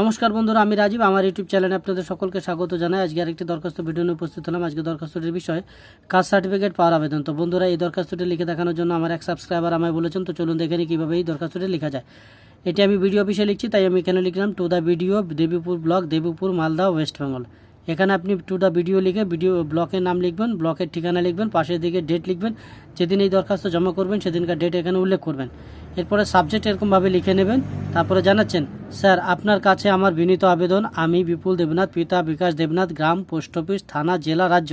নমস্কার বন্ধুরা, আমি রাজীব। আমার ইউটিউব চ্যানেলে আপনাদের সকলকে স্বাগত জানাই। আজকে আরেকটি দরখাস্ত ভিডিও নিয়ে উপস্থিত হলাম। আজকে দরখাস্তটির বিষয়, কাস্ট সার্টিফিকেট পাওয়ার আবেদন। তো বন্ধুরা, এই দরখাস্তটি লিখে দেখানোর জন্য আমার এক সাবস্ক্রাইবার আমায় বলেছেন, তো চলুন দেখে নিই কীভাবে এই দরখাস্তটি লেখা যায়। এটি আমি ভিডিও অফিসে লিখছি, তাই আমি এখানে লিখলাম to the BDO Debipur block Debipur Malda west Bengal এখানে আপনি টু দ্য ভিডিও লিখে ভিডিও ব্লকের নাম লিখবেন ব্লকের ঠিকানা লিখবেন, পাশের দিকে ডেট লিখবেন, যেদিন এই দরখাস্ত জমা করবেন, সেদিনকার ডেট এখানে উল্লেখ করবেন। এরপরে সাবজেক্ট এরকমভাবে লিখে নেবেন। তারপরে জানাচ্ছেন, স্যার, আপনার কাছে আমার বিনীত আবেদন। আমি বিপুল দেবনাথ, পিতা বিকাশ দেবনাথ, গ্রাম, পোস্ট অফিস, থানা, জেলা, রাজ্য।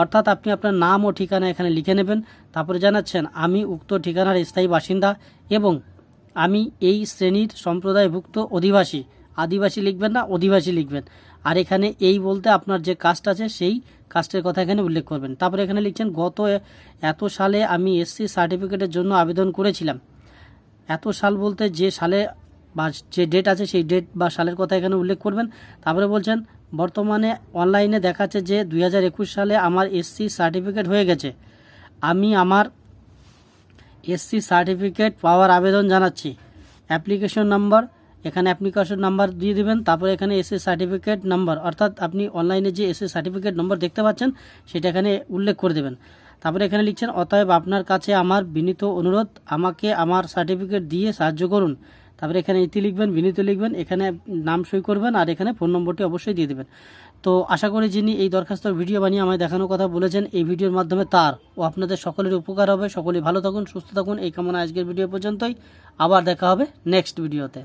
অর্থাৎ আপনি আপনার নাম ও ঠিকানা এখানে লিখে নেবেন। তারপরে জানাচ্ছেন, আমি উক্ত ঠিকানার স্থায়ী বাসিন্দা এবং আমি এই শ্রেণির সম্প্রদায়ভুক্ত অধিবাসী। আদিবাসী লিখবেন না, অধিবাসী লিখবেন। আর এখানে এই বলতে আপনার যে কাস্ট আছে, সেই কাস্টের কথা এখানে উল্লেখ করবেন। তারপরে এখানে লিখছেন, গত এত সালে আমি এসসি সার্টিফিকেটের জন্য আবেদন করেছিলাম। এত সাল বলতে যে সালে বা যে ডেট আছে সেই ডেট বা সালের কথা এখানে উল্লেখ করবেন। তারপরে বলছেন, বর্তমানে অনলাইনে দেখাচ্ছে যে দুই হাজার একুশ সালে আমার এসসি সার্টিফিকেট হয়ে গেছে। আমি আমার এসসি সার্টিফিকেট পাওয়ার আবেদন জানাচ্ছি। অ্যাপ্লিকেশন নাম্বার এখানে অ্যাপ্লিকেশন নাম্বার দিয়ে দিবেন, তারপরে এখানে এসএস সার্টিফিকেট নাম্বার অর্থাৎ আপনি অনলাইনে যে এসএস সার্টিফিকেট নম্বর দেখতে পাচ্ছেন, সেটা এখানে উল্লেখ করে দেবেন। তারপরে এখানে লিখছেন, অতএব আপনার কাছে আমার বিনীত অনুরোধ, আমাকে আমার সার্টিফিকেট দিয়ে সাহায্য করুন। তারপরে এখানে ইতি লিখবেন, বিনীত লিখবেন, এখানে নাম সই করবেন, আর এখানে ফোন নম্বরটি অবশ্যই দিয়ে দেবেন। তো আশা করি যিনি এই দরখাস্তর ভিডিও বানিয়ে আমায় দেখানোর কথা বলেছেন, এই ভিডিওর মাধ্যমে তার ও আপনাদের সকলের উপকার হবে। সকলেই ভালো থাকুন, সুস্থ থাকুন। এই কামনা আজকের ভিডিও পর্যন্তই। আবার দেখা হবে নেক্সট ভিডিওতে।